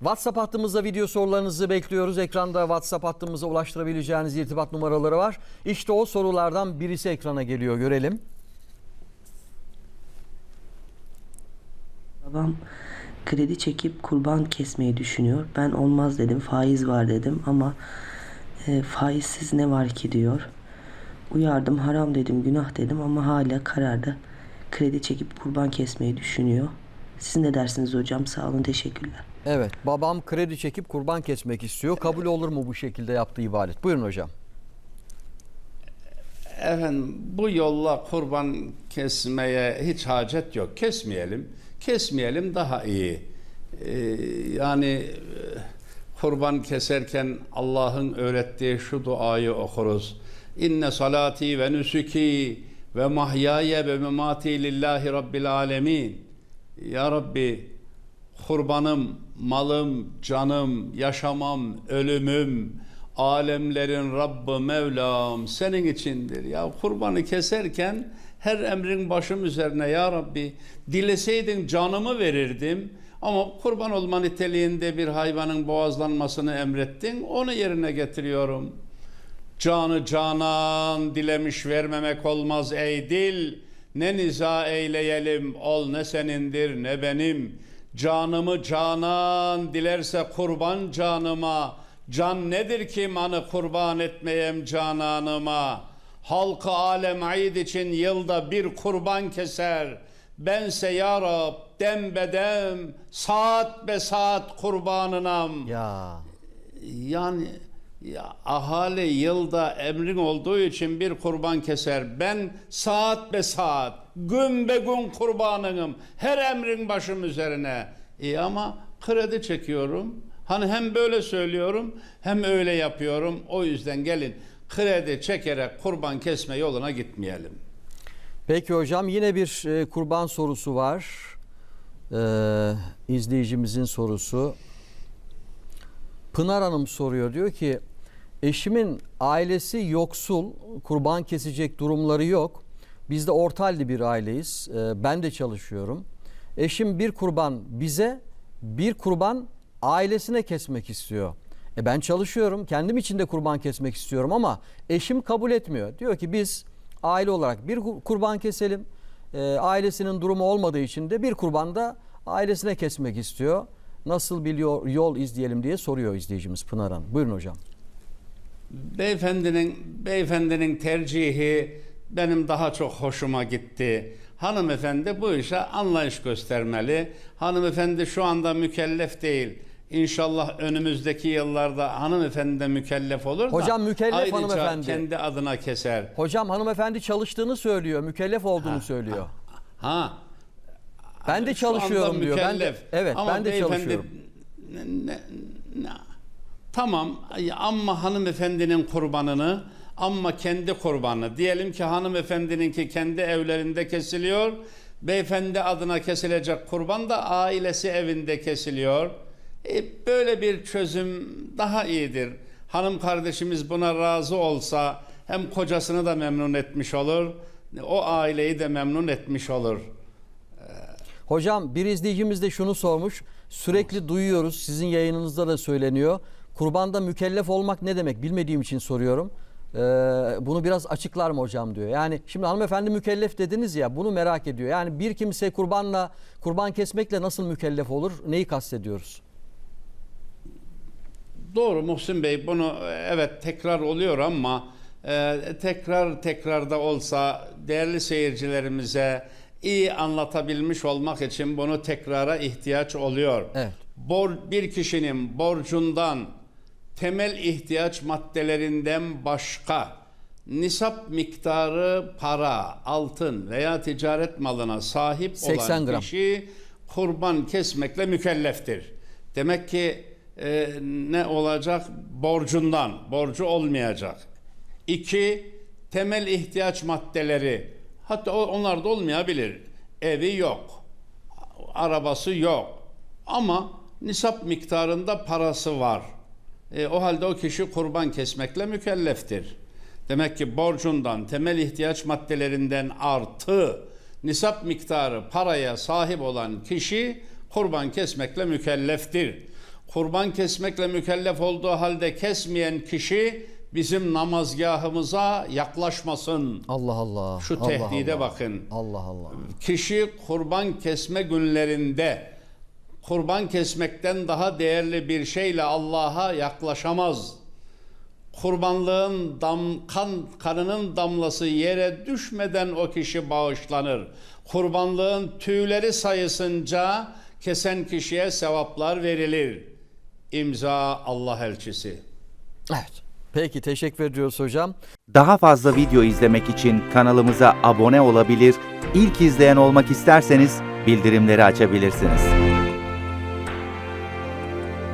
WhatsApp hattımızda video sorularınızı bekliyoruz. Ekranda WhatsApp hattımıza ulaştırabileceğiniz irtibat numaraları var. İşte o sorulardan birisi ekrana geliyor. Görelim. Babam kredi çekip kurban kesmeyi düşünüyor. Ben olmaz dedim, faiz var dedim ama e, faizsiz ne var ki diyor. Uyardım, haram dedim, günah dedim ama hala kararda kredi çekip kurban kesmeyi düşünüyor. Siz ne dersiniz hocam? Sağ olun, teşekkürler. Evet, babam kredi çekip kurban kesmek istiyor. Kabul olur mu bu şekilde yaptığı ibadet? Buyurun hocam. Efendim bu yolla kurban kesmeye hiç hacet yok. Kesmeyelim. Kesmeyelim daha iyi. Ee, yani e, kurban keserken Allah'ın öğrettiği şu duayı okuruz. İnne salati ve nusuki ve mahyaye ve memati lillahi rabbil alemin. Ya Rabbi kurbanım, malım, canım, yaşamam, ölümüm, alemlerin Rabbi Mevlam senin içindir. Ya kurbanı keserken her emrin başım üzerine ya Rabbi dileseydin canımı verirdim. Ama kurban olma niteliğinde bir hayvanın boğazlanmasını emrettin. Onu yerine getiriyorum. Canı canan dilemiş vermemek olmaz ey dil. Ne niza eyleyelim ol ne senindir ne benim. Canımı canan dilerse kurban canıma. Can nedir ki manı kurban etmeyem cananıma. Halkı alem aid için yılda bir kurban keser. Bense ya Rab dem bedem saat be saat kurbanınam. Ya Yani ya, ahali yılda emrin olduğu için bir kurban keser. Ben saat be saat, gün be gün kurbanınım. Her emrin başım üzerine. İyi ama kredi çekiyorum. Hani hem böyle söylüyorum hem öyle yapıyorum. O yüzden gelin kredi çekerek kurban kesme yoluna gitmeyelim. Peki hocam yine bir e, kurban sorusu var. Ee, izleyicimizin sorusu. Pınar Hanım soruyor diyor ki eşimin ailesi yoksul kurban kesecek durumları yok. Biz de orta halli bir aileyiz. Ee, ben de çalışıyorum. Eşim bir kurban bize bir kurban ailesine kesmek istiyor. E ben çalışıyorum. Kendim için de kurban kesmek istiyorum ama eşim kabul etmiyor. Diyor ki biz aile olarak bir kur- kurban keselim. E, ailesinin durumu olmadığı için de bir kurban da ailesine kesmek istiyor. Nasıl bir yol, yol izleyelim diye soruyor izleyicimiz Pınar Hanım. Buyurun hocam. Beyefendinin beyefendinin tercihi benim daha çok hoşuma gitti. Hanımefendi bu işe anlayış göstermeli. Hanımefendi şu anda mükellef değil. İnşallah önümüzdeki yıllarda hanımefendi de mükellef olur da Hocam mükellef ayrıca hanımefendi. kendi adına keser. Hocam hanımefendi çalıştığını söylüyor, mükellef olduğunu söylüyor. Ha. Ben de Şu anda çalışıyorum diyor. Ben de, mükellef. evet, Ama ben de beyefendi- çalışıyorum. Ne- ne- ne- tamam ama hanımefendinin kurbanını ama kendi kurbanı. Diyelim ki hanımefendininki kendi evlerinde kesiliyor. Beyefendi adına kesilecek kurban da ailesi evinde kesiliyor. E, böyle bir çözüm daha iyidir. Hanım kardeşimiz buna razı olsa hem kocasını da memnun etmiş olur, o aileyi de memnun etmiş olur. Hocam bir izleyicimiz de şunu sormuş. Sürekli duyuyoruz sizin yayınınızda da söyleniyor. Kurbanda mükellef olmak ne demek bilmediğim için soruyorum. Ee, bunu biraz açıklar mı hocam diyor. Yani şimdi hanımefendi mükellef dediniz ya bunu merak ediyor. Yani bir kimse kurbanla kurban kesmekle nasıl mükellef olur? Neyi kastediyoruz? Doğru Muhsin Bey bunu evet tekrar oluyor ama e, tekrar tekrar da olsa değerli seyircilerimize iyi anlatabilmiş olmak için bunu tekrara ihtiyaç oluyor. Evet. Bor, bir kişinin borcundan temel ihtiyaç maddelerinden başka nisap miktarı para, altın veya ticaret malına sahip 80 olan gram. kişi kurban kesmekle mükelleftir. Demek ki e, ne olacak? Borcundan, borcu olmayacak. İki, temel ihtiyaç maddeleri. Hatta onlar da olmayabilir. Evi yok, arabası yok. Ama nisap miktarında parası var. E, o halde o kişi kurban kesmekle mükelleftir. Demek ki borcundan, temel ihtiyaç maddelerinden artı nisap miktarı paraya sahip olan kişi kurban kesmekle mükelleftir. kurban kesmekle mükellef olduğu halde kesmeyen kişi bizim namazgahımıza yaklaşmasın. Allah Allah. Şu Allah tehdide Allah. bakın. Allah Allah. Kişi kurban kesme günlerinde kurban kesmekten daha değerli bir şeyle Allah'a yaklaşamaz. Kurbanlığın dam, kan, kanının damlası yere düşmeden o kişi bağışlanır. Kurbanlığın tüyleri sayısınca kesen kişiye sevaplar verilir. İmza Allah elçisi. Evet. Peki teşekkür ediyoruz hocam. Daha fazla video izlemek için kanalımıza abone olabilir, ilk izleyen olmak isterseniz bildirimleri açabilirsiniz.